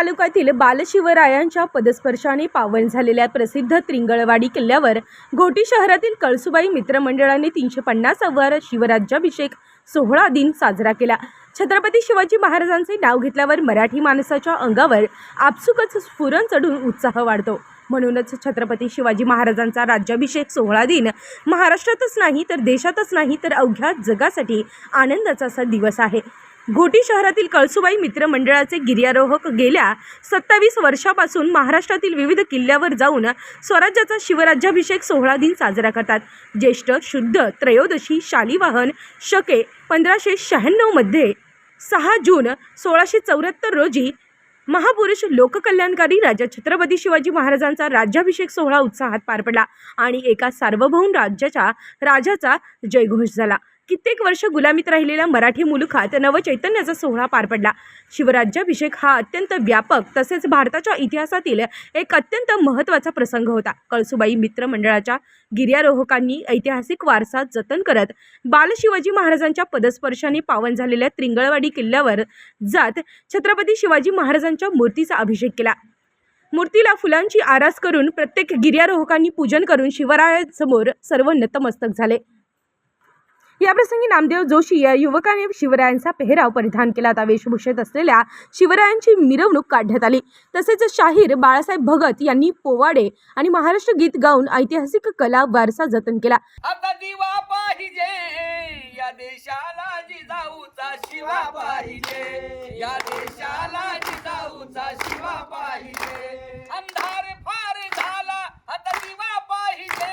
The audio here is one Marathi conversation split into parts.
तालुक्यातील बालशिवरायांच्या पदस्पर्शाने पावन झालेल्या प्रसिद्ध त्रिंगळवाडी किल्ल्यावर घोटी शहरातील कळसुबाई मित्रमंडळाने तीनशे पन्नासावर शिवराज्याभिषेक सोहळा दिन साजरा केला. छत्रपती शिवाजी महाराजांचे नाव घेतल्यावर मराठी माणसाच्या अंगावर आपसुकच स्फुरण चढून उत्साह वाढतो. म्हणूनच छत्रपती शिवाजी महाराजांचा राज्याभिषेक सोहळा दिन महाराष्ट्रातच नाही तर देशातच नाही तर अवघ्या जगासाठी आनंदाचा असा दिवस आहे. घोटी शहरातील कळसुबाई मित्रमंडळाचे गिर्यारोहक गेल्या सत्तावीस वर्षापासून महाराष्ट्रातील विविध किल्ल्यावर जाऊन स्वराज्याचा शिवराज्याभिषेक सोहळा दिन साजरा करतात. ज्येष्ठ शुद्ध त्रयोदशी शालिवाहन शके पंधराशे शहाण्णवमध्ये सहा जून सोळाशे चौऱ्याहत्तर रोजी महापुरुष लोककल्याणकारी राजा छत्रपती शिवाजी महाराजांचा राज्याभिषेक सोहळा उत्साहात पार पडला आणि एका सार्वभौम राज्याच्या राजाचा जयघोष झाला. कित्येक वर्ष गुलामीत राहिलेल्या मराठी मुलुखात नवचैतन्याचा सोहळा पार पडला. शिवराज्याभिषेक हा अत्यंत व्यापक तसेच भारताच्या इतिहासातील एक अत्यंत महत्त्वाचा प्रसंग होता. कळसुबाई मित्रमंडळाच्या गिर्यारोहकांनी ऐतिहासिक वारसा जतन करत बालशिवाजी महाराजांच्या पदस्पर्शाने पावन झालेल्या त्रिंगळवाडी किल्ल्यावर जात छत्रपती शिवाजी महाराजांच्या मूर्तीचा अभिषेक केला. मूर्तीला फुलांची आरास करून प्रत्येक गिर्यारोहकांनी पूजन करून शिवरायांसमोर सर्व नतमस्तक झाले. याप्रसंगी नामदेव जोशी या युवकाने शिवरायांचा पेहराव परिधान केला. आता वेशभूषेत असलेल्या शिवरायांची मिरवणूक काढण्यात आली. तसेच शाहीर बाळासाहेब भगत यांनी पोवाडे आणि महाराष्ट्र गीत गाऊन ऐतिहासिक कला वारसा जतन केला. आता दिवा पाहिजे या देशाला जिजाऊचा शिवा पाहिजे. या देशाला जिजाऊचा शिवा पाहिजे. अंधार फार झाला आता दिवा पाहिजे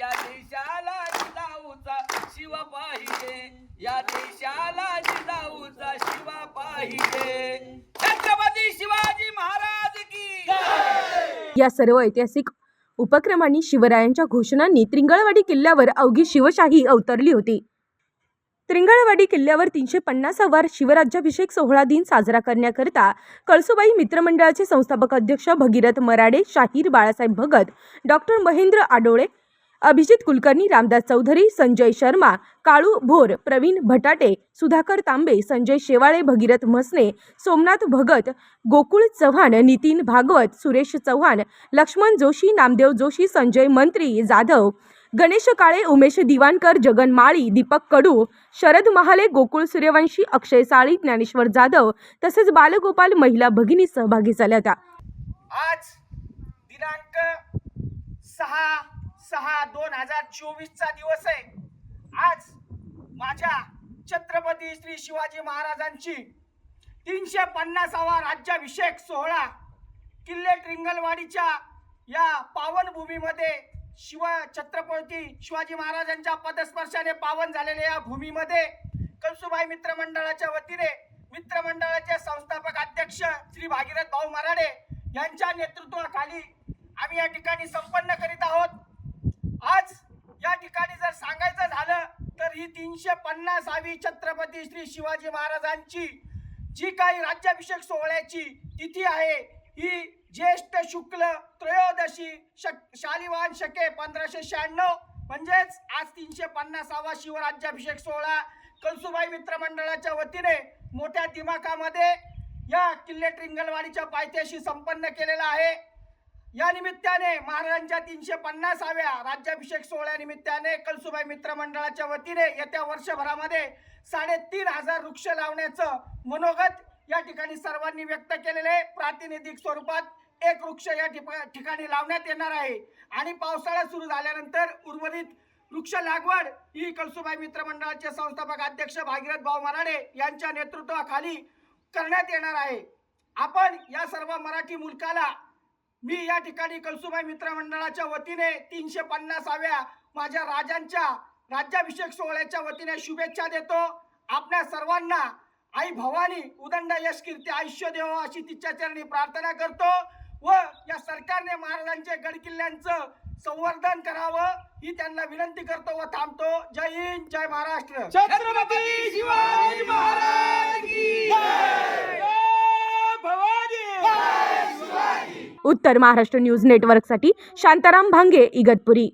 या देशाला जिजाऊचा शिवा पाहिजे या देशाला जिजाऊचा शिवा पाहिजे. छत्रपती शिवाजी महाराज की या सर्व ऐतिहासिक उपक्रमांनी शिवरायांच्या घोषणांनी त्रिंगळवाडी किल्ल्यावर अवघी शिवशाही अवतरली होती. त्रिंगळवाडी किल्ल्यावर तीनशे पन्नासावा शिवराज्याभिषेक सोहळा दिन साजरा करण्याकरता कळसुबाई मित्रमंडळाचे संस्थापक अध्यक्ष भगीरथ मराडे शाहीर बाळासाहेब भगत डॉक्टर महेंद्र आडोळे अभिजित कुलकर्णी रामदास चौधरी संजय शर्मा काळू भोर प्रवीण भटाटे सुधाकर तांबे संजय शेवाळे भगीरथ म्हसने सोमनाथ भगत गोकुळ चव्हाण नितीन भागवत सुरेश चव्हाण लक्ष्मण जोशी नामदेव जोशी संजय मंत्री जाधव गणेश काळे उमेश दिवाणकर जगन माळी दीपक कडू शरद महाले गोकुळ सूर्यवंशी अक्षय साळी ज्ञानेश्वर जाधव तसेच बालगोपाल महिला भगिनी सहभागी झाल्या होत्या. आज दिनांक सहा सहा दोन हजार चोवीसचा दिवस आहे. आज माझ्या छत्रपती श्री शिवाजी महाराजांची तीनशे पन्नासावा राज्याभिषेक सोहळा किल्ले ट्रिंगलवाडीच्या या पावनभूमीमध्ये शिव छत्रपती शिवाजी महाराजांच्या पदस्पर्शाने पावन झालेल्या या भूमीमध्ये कलसुबाई मित्रमंडळाच्या वतीने मित्रमंडळाचे संस्थापक अध्यक्ष श्री भागीरथ भाऊ मराडे यांच्या नेतृत्वाखाली आम्ही या ठिकाणी संपन्न करीत आहोत आज या ठिकाणी जर सांगायचं झालं तर ही तीनशे पन्नासावी छत्रपती श्री शिवाजी महाराजांची जी काही राज्याभिषेक सोहळ्याची तिथी आहे ही ज्येष्ठ शुक्ल त्रयोदशी शक शालिवान शके पंधराशे शहाण्णव म्हणजेच आज तीनशे पन्नासावा शिवराज्याभिषेक सोहळा कलसुबाई मित्रमंडळाच्या वतीने मोठ्या दिमाखामध्ये या किल्ले ट्रिंगलवाडीच्या पायथ्याशी संपन्न केलेला आहे. या निमित्ताने महाराजांच्या तीनशे पन्नासाव्या राज्याभिषेक सोहळ्यानिमित्ताने कलसुबाई मित्रमंडळाच्या वतीने येत्या वर्षभरामध्ये साडेतीन हजार वृक्ष लावण्याचं मनोगत या ठिकाणी सर्वांनी व्यक्त केलेले प्रातिनिधिक स्वरूपात एक वृक्ष या ठिकाणी लावण्यात येणार आहे. आणि पावसाळा सुरू झाल्यानंतर उर्वरित वृक्ष लागवड ही कलसुबाई मित्रमंडळाचे संस्थापक अध्यक्ष भागीरथ भाऊ मराडे यांच्या नेतृत्वाखाली करण्यात येणार आहे. आपण या सर्व मराठी मुलकाला मी या ठिकाणी कलसुबाई मित्रमंडळाच्या वतीने तीनशे पन्नासाव्या माझ्या राजांच्या राज्याभिषेक सोहळ्याच्या वतीने शुभेच्छा देतो. आपल्या सर्वांना आई भवानी उदंड यश कीर्ती आयुष्य देव अशी तिच्या चरणी प्रार्थना करतो व या सरकारने महाराजांचे गडकिल्ल्यांचं संवर्धन करावं ही त्यांना विनंती करतो व थांबतो. जय हिंद जय महाराष्ट्र. छत्रपती शिवाजी महाराज की जय! जय भवानी उत्तर महाराष्ट्र न्यूज नेटवर्कसाठी शांताराम भांगे इगतपुरी.